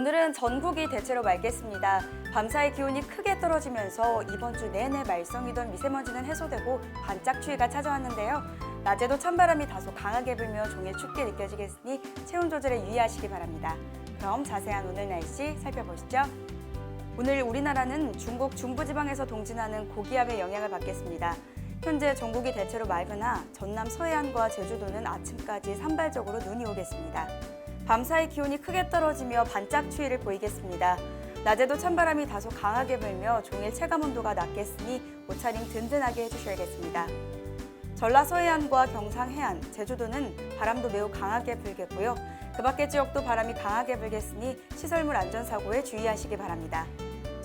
오늘은 전국이 대체로 맑겠습니다. 밤사이 기온이 크게 떨어지면서 이번 주 내내 말썽이던 미세먼지는 해소되고 반짝 추위가 찾아왔는데요. 낮에도 찬바람이 다소 강하게 불며 종일 춥게 느껴지겠으니 체온 조절에 유의하시기 바랍니다. 그럼 자세한 오늘 날씨 살펴보시죠. 오늘 우리나라는 중국 중부지방에서 동진하는 고기압의 영향을 받겠습니다. 현재 전국이 대체로 맑으나 전남 서해안과 제주도는 아침까지 산발적으로 눈이 오겠습니다. 밤사이 기온이 크게 떨어지며 반짝 추위를 보이겠습니다. 낮에도 찬바람이 다소 강하게 불며 종일 체감 온도가 낮겠으니 옷차림 든든하게 해주셔야겠습니다. 전라 서해안과 경상 해안, 제주도는 바람도 매우 강하게 불겠고요. 그 밖의 지역도 바람이 강하게 불겠으니 시설물 안전사고에 주의하시기 바랍니다.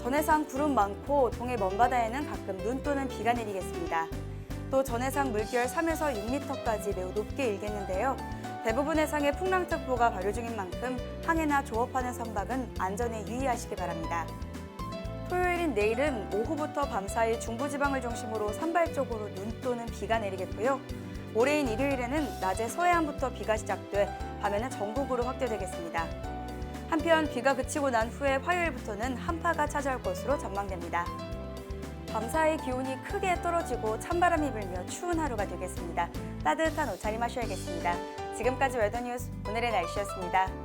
전해상 구름 많고 동해 먼바다에는 가끔 눈 또는 비가 내리겠습니다. 또 전해상 물결 3에서 6m까지 매우 높게 일겠는데요. 대부분 해상에 풍랑특보가 발효 중인 만큼 항해나 조업하는 선박은 안전에 유의하시기 바랍니다. 토요일인 내일은 오후부터 밤사이 중부지방을 중심으로 산발적으로 눈 또는 비가 내리겠고요. 모레인 일요일에는 낮에 서해안부터 비가 시작돼 밤에는 전국으로 확대되겠습니다. 한편 비가 그치고 난 후에 화요일부터는 한파가 찾아올 것으로 전망됩니다. 밤사이 기온이 크게 떨어지고 찬바람이 불며 추운 하루가 되겠습니다. 따뜻한 옷차림 하셔야겠습니다. 지금까지 웨더뉴스 오늘의 날씨였습니다.